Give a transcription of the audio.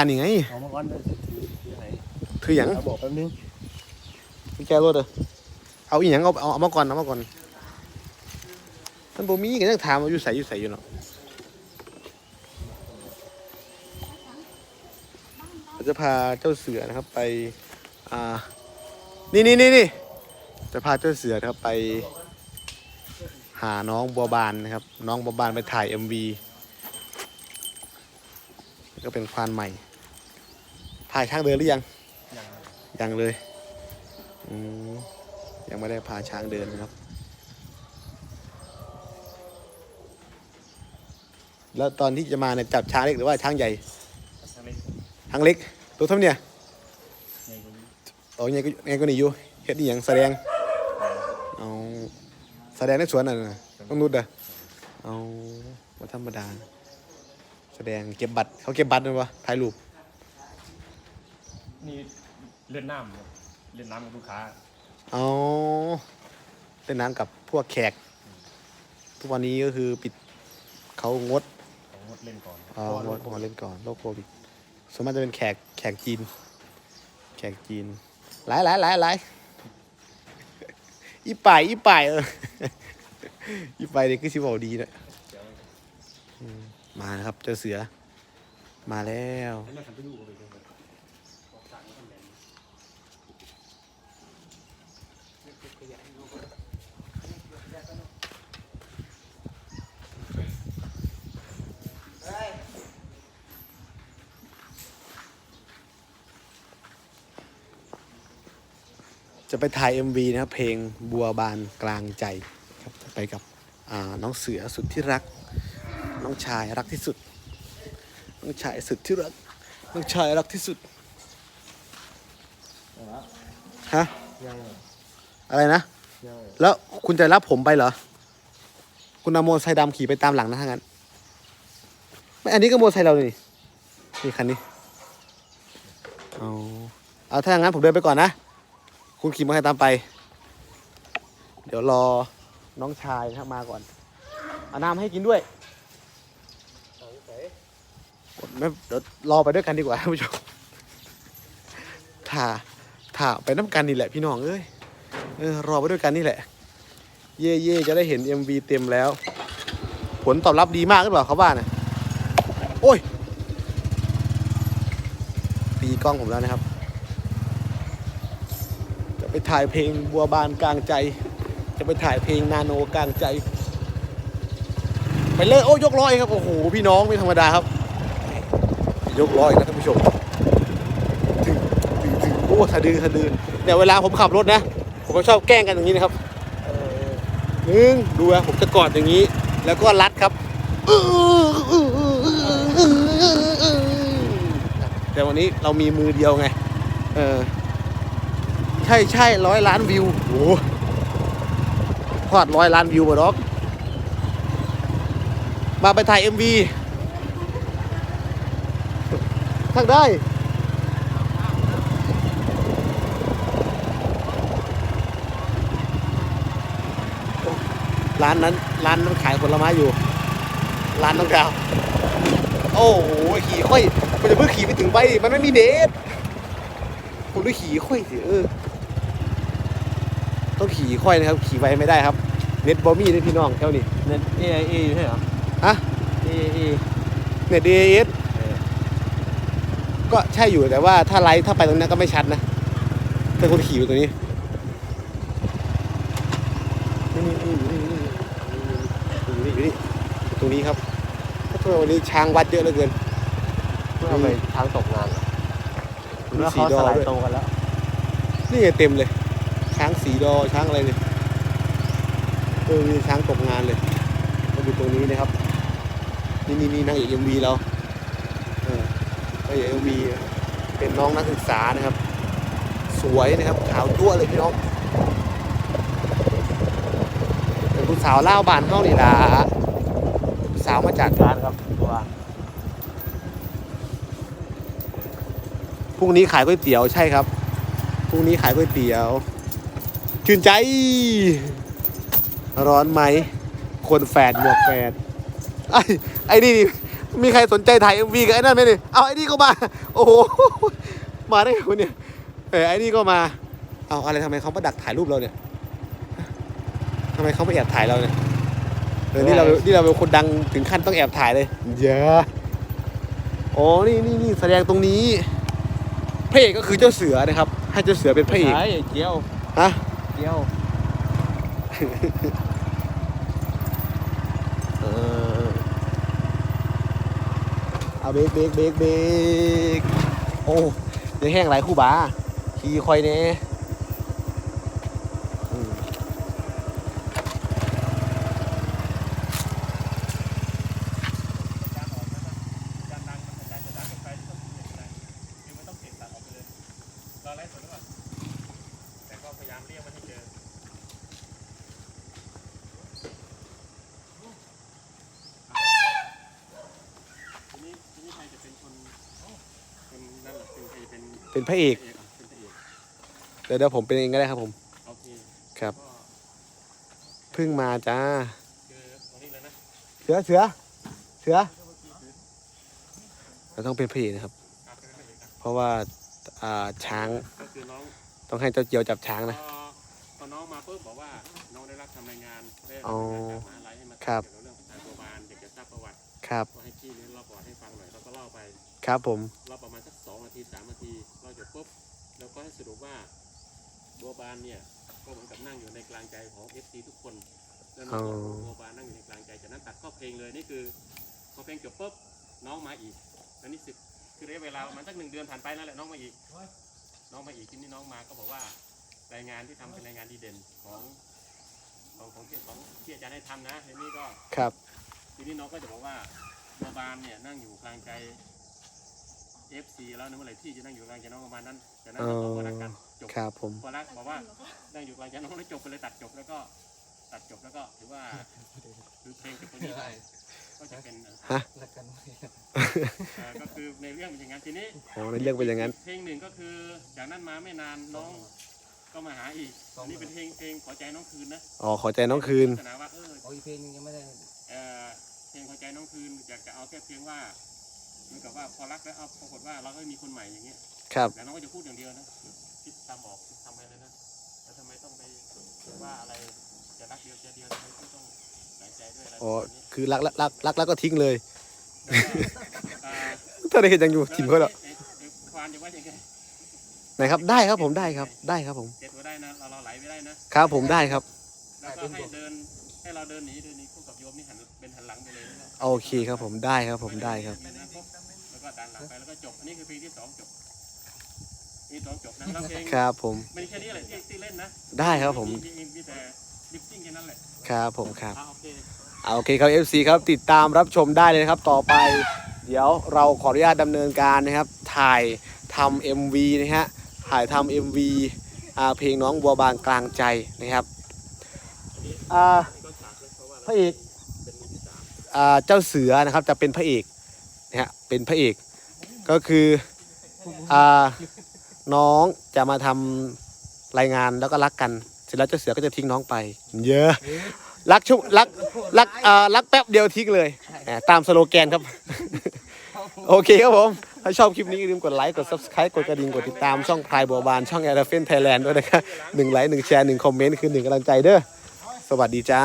อันนี้ไงเอามาก่อนเลยถือถือไหนคืออย่างเอาบอกแป๊บนึงกุญแจรถเด้อเอาอีหยังเอาเอาเอามาก่อนเอามาก่อนท่านบ่มีก็ยังถามว่าอยู่ใสอยู่ใสอยู่เนาะเราจะพาเจ้าเสือนะครับไปอ่านี่นี่นี่นี่จะพาเจ้าเสือนะครับไป หาน้องบัวบานนะครับ น้องบัวบานไปถ่าย MV ก็เป็นควานใหม่ ถ่ายช่างเดินหรือยัง ยังเลยอืมยังไม่ได้พาช้างเดินนะครับ แล้วตอนที่จะมาเนี่ยจับช้างเล็กหรือว่าช้างใหญ่ทำไมช้างเล็กตัวเท่าเนี่ยในตรงนี้โอ้ยไงก็ไงก็หนีอยู่เฮ็ดอหย่างแสดงเอาแสดงในสวนน่ะนะต้องนุดอะเอาว่าธรรมดา แสดงเก็บบัตรเขาเก็บบัตรนะวะถ่ายรูป นี่เล่นน้ำครับเล่นน้ำกับลูกค้าเอาเล่นน้ำกับพวกแขก ทุกวันนี้ก็คือปิดเขางดของงดเล่นก่อนเอางดมาเล่นก่อนโรคโควิดส่วนมากจะเป็นแขกแขกจีน แขกจีนหลายหลายหลายหลายอีป่ายอีป่ายเอออีป่ายนี่คือสิบอกดีนะอืมมานะครับเจ้าเสือ มาแล้วแล้วเราทำไปดูกันไปดูกัน จะไปถ่าย MV นะครับเพลงบัวบานกลางใจครับไปกับน้องเสือสุดที่รัก น้องชายรักที่สุด น้องชายสุดที่รัก น้องชายรักที่สุดฮะอะไรนะ แล้วคุณจะรับผมไปเหรอ คุณเอาโมอเตอร์ไซค์ดำขี่ไปตามหลังนะถ้างั้นไม่อันนี้ก็โมอเตอร์ไซค์เราเลยนี่นี่คันนี้เอาเอาถ้าอย่างนั้นผมเดินไปก่อนนะ คุณขี่มอเตอร์ไซค์ตามไป เดี๋ยวรอน้องชายนะครับมาก่อนเอาน้ำให้กินด้วย ไม่เดี๋ยวรอไปด้วยกันดีกว่าท่านผู้ชมถ่าถ่าไปน้ำกันนี่แหละพี่น้องเอ้ยเออรอไปด้วยกันนี่แหละ เย่เย่จะได้เห็น MV เต็มแล้ว ผลตอบรับดีมากหรือเปล่าเขาว่านะโอ้ย ตีกล้องผมแล้วนะครับ ไปถ่ายเพลงบัวบานกลางใจ จะไปถ่ายเพลงนาโนกลางใจ ไปเลยโอ้ยกร้อยครับโอ้โหพี่น้องไม่ธรรมดาครับ ยกร้อยนะท่านผู้ชมถึงถึงถึงโอ้สะดือสะดือเนี่ยเวลาผมขับรถนะ ผมก็ชอบแกล้งกันอย่างนี้นะครับหนึ่งดูนะผมจะกอดอย่างนี้ แล้วก็รัดครับแต่วันนี้เรามีมือเดียวไง เออ ช่ใช่ร้อยล้านวิวโอ้โหพอดร้อยล้านวิวบ่ดอกมาไปถ่าย MV ทักได้ร้านนั้นร้านนั้นขายผลไม้อยู่ ร้านน้องดาวโอ้โหขี่ค่อยมันจะเพิ่งขี่ไปถึงใบมันไม่มีเดทผมด้วยขี่ค่อยสิเออ ต้องขี่ค่อยนะครับ ขี่ไปไม่ได้ครับ เน็ตบอมี่ด้วยพี่น้องแถวนี้ เน็ต AIA ใช่เหรอฮะ AIA เน็ตเอสก็ใช่อยู่แต่ว่าถ้าไลฟ์ถ้าไปตรงนั้นก็ไม่ชัดนะเป็นคนขี่อยู่ตรงนี้นี่นี่นี่นี่นี่อยู่นี่อยู่นี่ตรงนี้ครับทำไมวันนี้ช้างวัดเยอะเหลือเกินเพื่อไปทางตกงานเหรอหรือว่าเขาสลายโตวกันแล้ว นี่ไงเต็มเลยช้างสีดอช้างอะไรเนี่ยเออมีช้างตกงานเลยมาดูตรงนี้นะครับ นี่นี่นี่นางเอกเอ็มวีเราเออนางเอกเอ็มวีเป็นน้องนักศึกษานะครับ สวยนะครับขาวจั่วเลยพี่น้องเป็นผู้สาวเล่าบานเข้านี่ล่ะผู้สาวมาจากร้านครับตัวพรุ่งนี้ขายก๋วยเตี๋ยวใช่ครับพรุ่งนี้ขายก๋วยเตี๋ยว ชื่นใจ ร้อนไหม คนแฝดหมวกแฝดไอ้ไอ้นี่นี่มีใครสนใจถ่าย MV กับไอ้นั่นไหมนี่เอาไอ้นี่ก็มา โอ้โห มาได้ไงวะเนี่ยเออไอ้นี่ก็มา เอาอะไรทำไมเขามาดักถ่ายรูปเราเนี่ยทำไมเขามาแอบถ่ายเราเนี่ยเออนี่เรานี่เราเป็นคนดังถึงขั้นต้องแอบถ่ายเลยเยอะอ๋อ นี่นี่นี่แสดงตรงนี้พระเอกก็คือเจ้าเสือนะครับ ให้เจ้าเสือเป็นพระเอกใช่เจียวฮะ เจียว เออ เอาเบรกเบรกเบรกเบรกโอ้เดี๋ยวแห้งหลายคู่บาขี่คอยเน่อืม การดังมันกระจายจะดังออกไปที่ต้องเก็บอะไรคือมันต้องเก็บตัดออกไปเลยเราไล่สดหรือเปล่าแต่ก็พยายามเรียกมันให้เจอทีนี้ทีนี้ใครจะเป็นคนคนนั่นแหละเป็นใครจะ เป็นเป็นพระเอกพระเอกอะเป็นพระเอกเดี๋ยวเดี๋ยวผมเป็นเองก็ได้ครับผมโอเคครับก็เพิ่งมาจ้าคือตรงนี้เลยนะเสือเสือเสือเราต้องเป็นพระเอกนะครับครับเป็นพระเอกอะเพราะว่าอ่าช้างก็คือน้องต้องให้เจ้าเจียวจับช้างนะ พอพอน้องมาปุ๊บบอกว่าน้องได้รับทำรายงานได้รับอ๋อรายงานจากมหาลัยให้มาครับ เกี่ยวกับเรื่องของการโบบาลเด็กจะทราบประวัติ ครับ ก็ให้พี่เลี้ยงเล่าประวัติให้ฟังหน่อยแล้วก็เล่าไปครับผมเล่าประมาณสักสองนาทีสามนาทีเล่าจบปุ๊บแล้วก็ให้สรุปว่าบัวบานเนี่ยก็เหมือนกับนั่งอยู่ในกลางใจของเอฟซีทุกคนแล้วน้องก็บอกบัวบานนั่งอยู่ในกลางใจจากนั้นตัดเข้าเพลงเลยนี่คือพอเพลงจบปุ๊บน้องมาอีกแล้วนี่สิบคือระยะเวลาประมาณสักหนึ่งเดือนผ่านไปนั่นแหละน้องมาอีก น้องมาอีกที่นี่น้องมาก็บอกว่ารายงานที่ทำเป็นรายงานดีเด่นของของของที่ของที่อาจารย์ให้ทำนะทีนี้ก็ครับ ทีนี้น้องก็จะบอกว่าบัวบานเนี่ยนั่งอยู่กลางใจ FC แล้วนะเมื่อไหร่ที่จะนั่งอยู่กลางใจน้องประมาณนั้นจากนั้นอ๋อเราก็รักกันจบครับผมพอรักบอกว่านั่งอยู่กลางใจน้องแล้วจบไปเลยตัดจบแล้วก็ตัดจบแล้วก็ถือว่าคือเพลงจบตรงนี้ไปก็จะเป็นเอ่อรักกันเอ่อก็คือในเรื่องเป็นอย่างนั้นทีนี้โอ้ในเรื่องเป็นอย่างนั้นเพลงหนึ่งก็คือจากนั้นมาไม่นานน้องก็มาหาอีกอันนี้เป็นเพลงเพลงขอใจน้องคืนนะอ๋อขอใจน้องคืนลักษณะว่าเออโอ้ยเพลงยังไม่ได้เอ่อ เพลงขอใจน้องคืนอยากจะเอาแค่เพียงว่าเหมือนกับว่าพอรักแล้วเอาปรากฏว่าเราก็มีคนใหม่อย่างเงี้ยครับแต่น้องก็จะพูดอย่างเดียวนะคิดทำออกคิดทำไปเลยนะแล้วทำไมต้องไปว่าอะไรจะรักเดียวใจเดียวทำไมต้องต้องหลายใจด้วยอะไรอ๋อแบบนี้คือรักรักรักรักแล้วก็ทิ้งเลยแล้วก็เอ่อถ้าได้เห็นยังอยู่ถิ่มเขาแล้วเอ๊ะเอ๊ะควานจะว่ายังไงไหนครับได้ครับผมได้ครับได้ครับผมเก็บไว้ได้นะเราเราไหลไม่ได้นะครับผมได้ครับแล้วก็ให้เดิน ให้เราเดินหนีเดินหนีคู่กับโยมนี่หันเป็นหันหลังไปเลยแล้วก็โอเคครับผมได้ครับผมได้ครับ แล้วก็ดันหลังไปแล้วก็จบอันนี้คือเพลงที่สองจบเพลงที่สองจบนะแล้วเพลงครับผมไม่ใช่แค่นี้แหละที่ที่เล่นนะได้ครับผมมีมีแต่ลิปซิ่งแค่นั้นแหละครับผมครับอะโอเค เอาโอเคครับ FC ครับติดตามรับชมได้เลยนะครับต่อไป เดี๋ยวเราขออนุญาตดำเนินการนะครับ ถ่ายทำ MV นะฮะถ่ายทำ MV อ่าเพลงน้องบัวบานกลางใจนะครับอ่า ระว่าพระเอกเจ้าเสือนะครับจะเป็นพระเอกนะฮะเป็นพระเอกก็คือน้องจะมาทำรายงานแล้วก็รักกันเสร็จแล้วเจ้าเสือก็จะทิ้งน้องไป เยอะรักชุบรักรักอ่อรักแป๊บเดียวทิ้งเลยตามสโลแกนครับ โอเคครับผม ถ้าชอบคลิปนี้อย่าลืมกดไลค์ กด subscribe กดกระดิ่ง กดติดตามช่องพายบัวบานช่อง e l e p h a n t Thailand ด้วยนะครับหนึ่งไลค์หนึ่งแชร์หนึ่งคอมเมนต์คือหนึ่งกำลังใจเด้อสวัสดีจ้า